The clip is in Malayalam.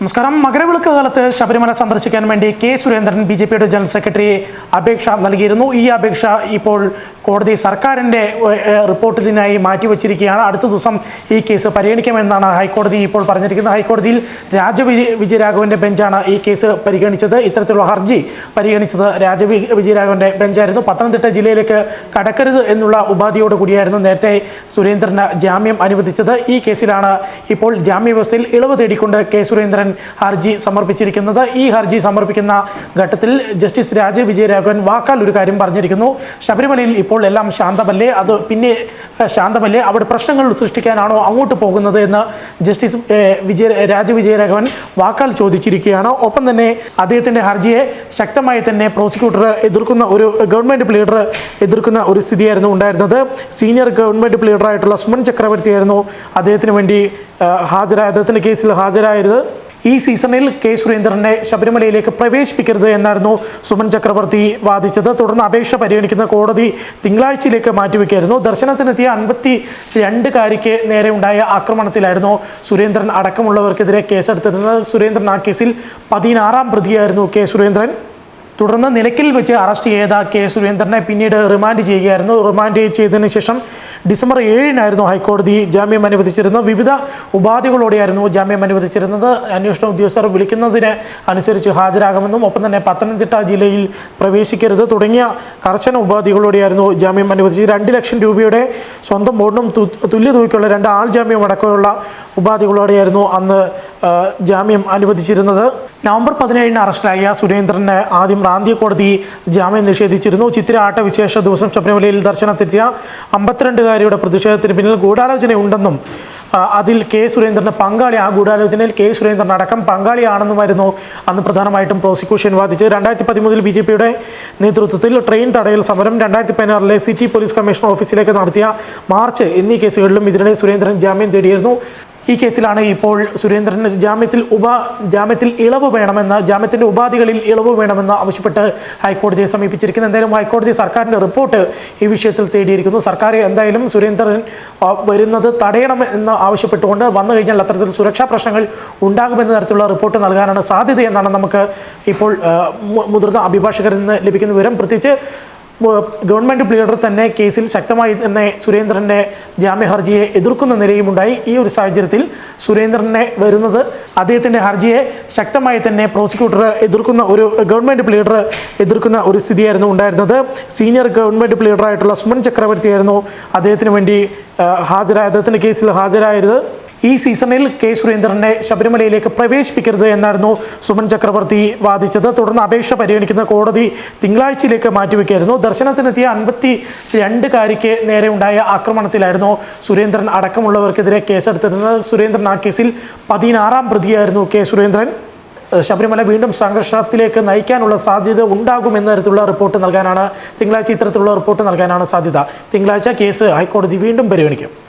നമസ്കാരം. മകരവിളക്ക് കാലത്ത് ശബരിമല സന്ദർശിക്കാൻ വേണ്ടി കെ സുരേന്ദ്രൻ ബി ജെ പിയുടെ ജനറൽ സെക്രട്ടറി അപേക്ഷ നൽകിയിരുന്നു. ഈ അപേക്ഷ ഇപ്പോൾ കോടതി സർക്കാരിന്റെ റിപ്പോർട്ട് റിപ്പോർട്ടിനായി മാറ്റിവെച്ചിരിക്കുകയാണ്. അടുത്ത ദിവസം ഈ കേസ് പരിഗണിക്കാമെന്നാണ് ഹൈക്കോടതി ഇപ്പോൾ പറഞ്ഞിരിക്കുന്നത്. ഹൈക്കോടതിയിൽ രാജ വിജയരാഘവന്റെ ബെഞ്ചാണ് ഈ കേസ് പരിഗണിച്ചത്. ഇത്തരത്തിലുള്ള ഹർജി പരിഗണിച്ചത് രാജ വിജയരാഘവന്റെ ബെഞ്ചായിരുന്നു. പത്തനംതിട്ട ജില്ലയിലേക്ക് കടക്കരുത് എന്നുള്ള ഉപാധിയോട് കൂടിയായിരുന്നു നേരത്തെ സുരേന്ദ്രന് ജാമ്യം അനുവദിച്ചത്. ഈ കേസിലാണ് ഇപ്പോൾ ജാമ്യ വ്യവസ്ഥയിൽ ഇളവ് തേടിക്കൊണ്ട് കെ സുരേന്ദ്രൻ ഹർജി സമർപ്പിച്ചിരിക്കുന്നത്. ഈ ഹർജി സമർപ്പിക്കുന്ന ഘട്ടത്തിൽ ജസ്റ്റിസ് രാജ വിജയരാഘവൻ വാക്കാൽ ഒരു കാര്യം പറഞ്ഞിരിക്കുന്നു. ശബരിമലയിൽ ഇപ്പോൾ എല്ലാം ശാന്തമല്ലേ? അത് പിന്നെ ശാന്തമല്ലേ? അവിടെ പ്രശ്നങ്ങൾ സൃഷ്ടിക്കാനാണോ അങ്ങോട്ട് പോകുന്നത് എന്ന് ജസ്റ്റിസ് വിജയ രാജവിജയരാഘവൻ വാക്കാൽ ചോദിച്ചിരിക്കുകയാണ്. ഒപ്പം തന്നെ അദ്ദേഹത്തിന്റെ ഹർജിയെ ശക്തമായി തന്നെ പ്രോസിക്യൂട്ടർ എതിർക്കുന്ന ഒരു ഗവൺമെന്റ് പ്ലീഡർ എതിർക്കുന്ന ഒരു സ്ഥിതിയായിരുന്നു ഉണ്ടായിരുന്നത്. സീനിയർ ഗവൺമെന്റ് പ്ലീഡറായിട്ടുള്ള സുമൻ ചക്രവർത്തിയായിരുന്നു അദ്ദേഹത്തിന് വേണ്ടി ഹാജരായ അദ്ദേഹത്തിന്റെ കേസിൽ ഹാജരായത്. ഈ സീസണിൽ കെ സുരേന്ദ്രനെ ശബരിമലയിലേക്ക് പ്രവേശിപ്പിക്കരുത് എന്നായിരുന്നു സുമൻ ചക്രവർത്തി വാദിച്ചത്. തുടർന്ന് അപേക്ഷ പരിഗണിക്കുന്ന കോടതി തിങ്കളാഴ്ചയിലേക്ക് മാറ്റിവെക്കുകയായിരുന്നു. ദർശനത്തിനെത്തിയ അൻപത്തി രണ്ട് കാരിക്ക് നേരെ ഉണ്ടായ ആക്രമണത്തിലായിരുന്നു സുരേന്ദ്രൻ അടക്കമുള്ളവർക്കെതിരെ കേസെടുത്തിരുന്നത് സുരേന്ദ്രൻ ആ കേസിൽ പതിനാറാം പ്രതിയായിരുന്നു കെ സുരേന്ദ്രൻ. തുടർന്ന് നിലയ്ക്കൽ വെച്ച് അറസ്റ്റ് ചെയ്ത കെ സുരേന്ദ്രനെ പിന്നീട് റിമാൻഡ് ചെയ്യുകയായിരുന്നു. റിമാൻഡ് ചെയ്തതിന് ശേഷം ഡിസംബർ ഏഴിനായിരുന്നു ഹൈക്കോടതി ജാമ്യം അനുവദിച്ചിരുന്നത്. വിവിധ ഉപാധികളോടെയായിരുന്നു ജാമ്യം അനുവദിച്ചിരുന്നത്. അന്വേഷണ ഉദ്യോഗസ്ഥർ വിളിക്കുന്നതിന് അനുസരിച്ച് ഹാജരാകുമെന്നും ഒപ്പം തന്നെ പത്തനംതിട്ട ജില്ലയിൽ പ്രവേശിക്കരുത് തുടങ്ങിയ കർശന ഉപാധികളോടെയായിരുന്നു ജാമ്യം അനുവദിച്ചത്. രണ്ട് ലക്ഷം രൂപയുടെ സ്വന്തം ബോർഡിനും തുല്യ തുകയ്ക്കുള്ള രണ്ട് ആൾ ജാമ്യം അടക്കമുള്ള ഉപാധികളോടെയായിരുന്നു അന്ന് ജാമ്യം അനുവദിച്ചിരുന്നത്. നവംബർ പതിനേഴിന് അറസ്റ്റിലായ സുരേന്ദ്രന് ആദ്യം റാന്തി കോടതി ജാമ്യം നിഷേധിച്ചിരുന്നു. ചിത്തിര ആട്ട വിശേഷ ദിവസം ശബരിമലയിൽ ദർശനത്തെത്തിയ അമ്പത്തിരണ്ടുകാരിയുടെ പ്രതിഷേധത്തിന് പിന്നിൽ ഗൂഢാലോചനയുണ്ടെന്നും അതിൽ കെ സുരേന്ദ്രന് പങ്കാളി ആ ഗൂഢാലോചനയിൽ കെ സുരേന്ദ്രൻ അടക്കം പങ്കാളിയാണെന്നുമായിരുന്നു അന്ന് പ്രധാനമായിട്ടും പ്രോസിക്യൂഷൻ വാദിച്ച് രണ്ടായിരത്തി പതിമൂന്നിൽ ബി ജെ പിയുടെ നേതൃത്വത്തിൽ ട്രെയിൻ തടയൽ സമരം രണ്ടായിരത്തി പതിനാറിലെ സിറ്റി പോലീസ് കമ്മീഷണർ ഓഫീസിലേക്ക് നടത്തിയ മാർച്ച് എന്നീ കേസുകളിലും ഇതിനിടെ സുരേന്ദ്രൻ ജാമ്യം തേടിയിരുന്നു. ഈ കേസിലാണ് ഇപ്പോൾ സുരേന്ദ്രന് ജാമ്യത്തിൽ ഉപ ജാമ്യത്തിൽ ഇളവ് വേണമെന്ന് ജാമ്യത്തിന്റെ ഉപാധികളിൽ ഇളവ് വേണമെന്ന് ആവശ്യപ്പെട്ട് ഹൈക്കോടതിയെ സമീപിച്ചിരിക്കുന്നു. എന്തായാലും ഹൈക്കോടതി സർക്കാരിന്റെ റിപ്പോർട്ട് ഈ വിഷയത്തിൽ തേടിയിരിക്കുന്നു. സർക്കാർ എന്തായാലും സുരേന്ദ്രൻ വരുന്നത് തടയണം എന്ന് ആവശ്യപ്പെട്ടുകൊണ്ട് വന്നു കഴിഞ്ഞാൽ അത്തരത്തിൽ സുരക്ഷാ പ്രശ്നങ്ങൾ ഉണ്ടാകുമെന്ന തരത്തിലുള്ള റിപ്പോർട്ട് നൽകാനാണ് സാധ്യതയെന്നാണ് നമുക്ക് ഇപ്പോൾ മുതിർന്ന അഭിഭാഷകരിൽ നിന്ന് ലഭിക്കുന്ന വിവരം. പ്രത്യേകിച്ച് ഗവൺമെന്റ് പ്ലീഡർ തന്നെ കേസിൽ ശക്തമായി തന്നെ സുരേന്ദ്രന്റെ ജാമ്യ ഹർജിയെ എതിർക്കുന്ന നിലയുമുണ്ടായി. ഈ ഒരു സാഹചര്യത്തിൽ സുരേന്ദ്രനെ വരുന്നത് അദ്ദേഹത്തിന്റെ ഹർജിയെ ശക്തമായി തന്നെ പ്രോസിക്യൂട്ടർ എതിർക്കുന്ന ഒരു ഗവൺമെന്റ് പ്ലീഡർ എതിർക്കുന്ന ഒരു സ്ഥിതിയായിരുന്നു ഉണ്ടായിരുന്നത്. സീനിയർ ഗവൺമെന്റ് പ്ലീഡറായിട്ടുള്ള സുമൻ ചക്രവർത്തിയായിരുന്നു അദ്ദേഹത്തിന് വേണ്ടി ഹാജരായ അദ്ദേഹത്തിന്റെ കേസിൽ ഹാജരായത്. ഈ സീസണിൽ കെ സുരേന്ദ്രനെ ശബരിമലയിലേക്ക് പ്രവേശിപ്പിക്കരുത് എന്നായിരുന്നു സുമൻ ചക്രവർത്തി വാദിച്ചത്. തുടർന്ന് അപേക്ഷ പരിഗണിക്കുന്ന കോടതി തിങ്കളാഴ്ചയിലേക്ക് മാറ്റിവെക്കുകയായിരുന്നു. ദർശനത്തിനെത്തിയ അൻപത്തി രണ്ട് കാരിക്ക് നേരെ ഉണ്ടായ ആക്രമണത്തിലായിരുന്നു സുരേന്ദ്രൻ അടക്കമുള്ളവർക്കെതിരെ കേസെടുത്തിരുന്നത് സുരേന്ദ്രൻ ആ കേസിൽ പതിനാറാം പ്രതിയായിരുന്നു കെ സുരേന്ദ്രൻ. ശബരിമല വീണ്ടും സംഘർഷത്തിലേക്ക് നയിക്കാനുള്ള സാധ്യത ഉണ്ടാകുമെന്ന തരത്തിലുള്ള റിപ്പോർട്ട് നൽകാനാണ് തിങ്കളാഴ്ച ഇത്തരത്തിലുള്ള റിപ്പോർട്ട് നൽകാനാണ് സാധ്യത. തിങ്കളാഴ്ച കേസ് ഹൈക്കോടതി വീണ്ടും പരിഗണിക്കും.